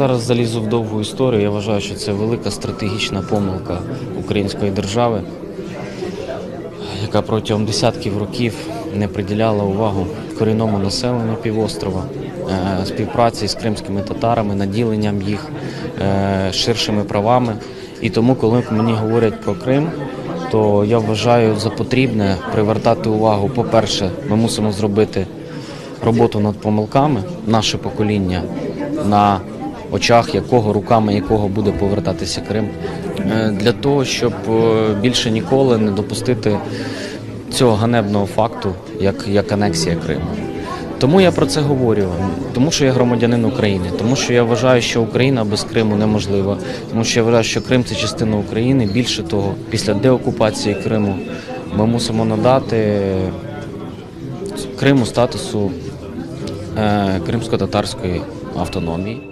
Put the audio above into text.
зараз залізу в довгу історію. Я вважаю, що це велика стратегічна помилка української держави, яка протягом десятків років не приділяла увагу корінному населенню півострова, е, співпраці з кримськими татарами, наділенням їх е, ширшими правами. І тому, коли мені говорять про Крим, то я вважаю за потрібне привертати увагу. По-перше, ми мусимо зробити роботу над помилками, наше покоління, на очах якого, руками якого буде повертатися Крим, е, для того, щоб е, більше ніколи не допустити цього ганебного факту, як, як анексія Криму. Тому я про це говорю, тому що я громадянин України, тому що я вважаю, що Україна без Криму неможлива, тому що я вважаю, що Крим це частина України. Більше того, після деокупації Криму ми мусимо надати Криму статусу е, кримсько-татарської автономії.